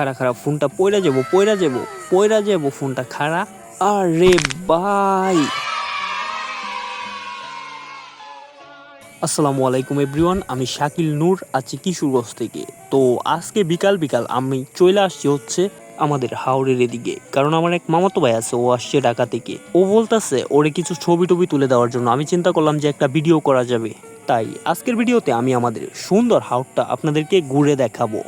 খারা খারা ফোনটা পয়রা যাব পয়রা যাব পয়রা যাব ফোনটা খারা আরে বাই আসসালামু আলাইকুম এভরিওয়ান, আমি শাকিল নূর, আছি কিশোরগঞ্জ থেকে। তো আজকে বিকাল বিকাল আমি চলে আসছি হচ্ছে আমাদের হাওড়ের এদিকে। কারণ আমার এক মামাতো ভাই আছে, ও আসছে ঢাকা থেকে। ও বলতেছে, ওরে কিছু ছবি টবি তুলে দেওয়ার জন্য। আমি চিন্তা করলাম যে একটা ভিডিও করা যাবে। তাই আজকের ভিডিওতে আমি আমাদের সুন্দর হাওড়টা আপনাদেরকে ঘুরে দেখাবো।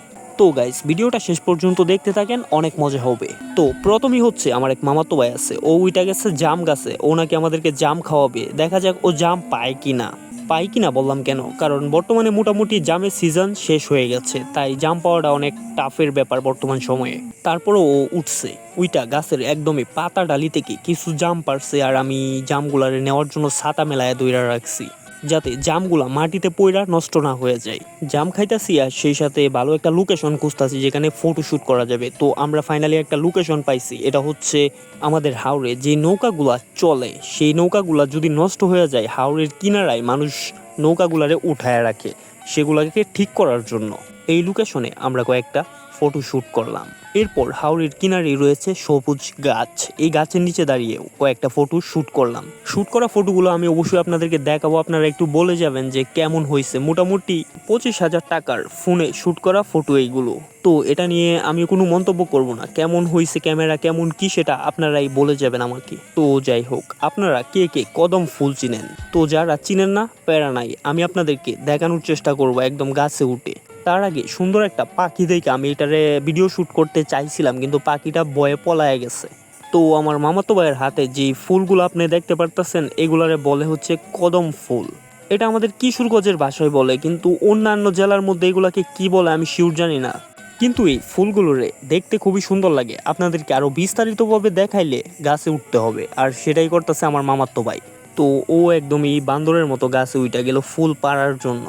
তো গাইস ভিডিওটা শেষ পর্যন্ত দেখতে থাকেন, অনেক মজা হবে। তো প্রথমেই হচ্ছে আমার এক মামাতো ভাই আছে, ও উইটা গেছে জাম গাছে, ও নাকি আমাদেরকে জাম খাওয়াবে। দেখা যাক ও জাম পায় কিনা। পাই কিনা বললাম কেন? কারণ বর্তমানে মোটামুটি জামের সিজন শেষ হয়ে গেছে, তাই জাম পাওয়াটা অনেক টাফের ব্যাপার বর্তমান সময়ে। তারপরও ও উঠছে উইটা গাছের একদমই পাতা ডালি থেকে কিছু জাম পারছে আর আমি জামগুলারে নেওয়ার জন্য ছাতা মেলায় দইরা রাখছি। যাতে জামগুলা মাটিতে পইরা নষ্ট না হয়ে যায়। জাম খাইতাছি আর সেই সাথে ভালো একটা লোকেশন খুঁজতাছি যেখানে ফটোশুট করা যাবে। তো আমরা ফাইনালি একটা লোকেশন পাইছি, এটা হচ্ছে আমাদের হাওড়ে যে নৌকাগুলা চলে, সেই নৌকাগুলা যদি নষ্ট হয়ে যায় হাওড়ের কিনারায় মানুষ নৌকাগুলারে উঠায় রাখে, সেগুলাকে ঠিক করার জন্য। এই লোকেশনে আমরা কয়েকটা ফটো শ্যুট করলাম। এরপর হাওড়ের কিনারে রয়েছে সবুজ গাছ। এই গাছের নিচে দাঁড়িয়ে কয়েকটা ফটো শ্যুট করলাম। শ্যুট করা ফটোগুলো আমি অবশ্যই আপনাদেরকে দেখাবো। আপনারা একটু বলে যাবেন যে কেমন হয়েছে। মোটামুটি পঁচিশ হাজার টাকার ফোনে শ্যুট করা ফটো এইগুলো। তো এটা নিয়ে আমি কোনো মন্তব্য করব না। কেমন হয়েছে ক্যামেরা কেমন কি সেটা আপনারাই বলে যাবেন আমাকে। তো যাই হোক, আপনারা কে কে কদম ফুল চিনেন? তো যারা চিনেন না, প্যারা নাই। আমি আপনাদেরকে দেখানোর চেষ্টা করব একদম গাছে উঠে। তার আগে সুন্দর একটা পাখি দেখে আমি এটারে ভিডিও শ্যুট করতে চাইছিলাম, কিন্তু পাখিটা বয়ে পলায় গেছে। তো আমার মামাতো ভাইয়ের হাতে যে ফুলগুলো আপনি দেখতে পারতেছেন, এগুলারে বলে হচ্ছে কদম ফুল। এটা আমাদের কিশোরগঞ্জের ভাষায় বলে, কিন্তু অন্যান্য জেলার মধ্যে এগুলাকে কি বলে আমি শিওর জানি না। কিন্তু এই ফুলগুলোরে দেখতে খুবই সুন্দর লাগে। আপনাদেরকে আরও বিস্তারিতভাবে দেখাইলে গাছে উঠতে হবে, আর সেটাই করতেছে আমার মামাতো ভাই। তো ও একদমই বান্দরের মতো গাছে উইটা গেল ফুল পাড়ার জন্য।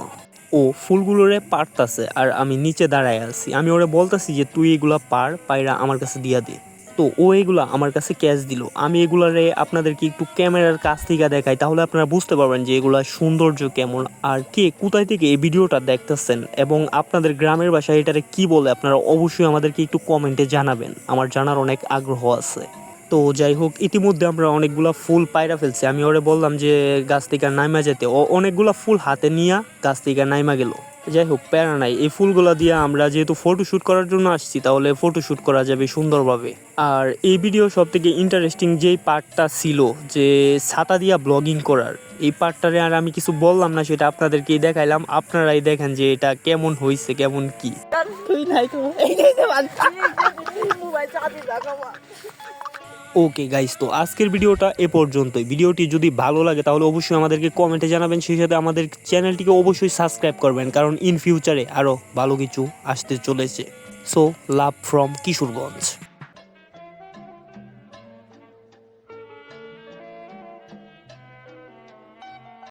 ও ফুলগুলোরে পারতাছে আর আমি নিচে দাঁড়ায় আছি। আমি ওরে বলতাছি যে, তুই এগুলা পার, পায়রা আমার কাছে দিয়া দে। তো ও এগুলা আমার কাছে ক্যাশ দিল। আমি এগুলারে আপনাদেরকে একটু ক্যামেরার কাছ থেকে দেখাই, তাহলে আপনারা বুঝতে পারবেন যে এগুলা সৌন্দর্য কেমন আর কে কোথায় থেকে এই ভিডিওটা দেখতেছেন এবং আপনাদের গ্রামের বাসায় এটারে কি বলে আপনারা অবশ্যই আমাদেরকে একটু কমেন্টে জানাবেন। আমার জানার অনেক আগ্রহ আছে। তো যাই হোক, ইতিমধ্যে আমরা অনেকগুলা ফুল পায়রা ফেলছি। আমি ওরে বললাম যে, গাছ থেকে নাইমা যেতে ও অনেকগুলা ফুল হাতে নিয়ে গাছ থেকে নাইমা গেল। যাই হোক, প্যারা নাই। এই ফুলগুলা দিয়ে আমরা যেহেতু ফটো শ্যুট করার জন্য আসছি, তাহলে ফটো শ্যুট করা যাবে সুন্দরভাবে। আর এই ভিডিও সব থেকে ইন্টারেস্টিং যেই পার্টটা ছিল, যে ছাতা দিয়া ব্লগিং করার, এই পার্টটারে আর আমি কিছু বললাম না, সেটা আপনাদেরকেই দেখাইলাম। আপনারাই দেখেন যে এটা কেমন হয়েছে কেমন কি। নাই তো। এই ওকে গাইস তো আজকের ভিডিওটা এ পর্যন্তই। ভিডিওটি যদি ভালো লাগে, তাহলে অবশ্যই আমাদেরকে কমেন্টে জানাবেন। সেই সাথে আমাদের চ্যানেলটিকে অবশ্যই সাবস্ক্রাইব করবেন, কারণ ইন ফিউচারে আরও ভালো কিছু আসতে চলেছে। So love from Kishoreganj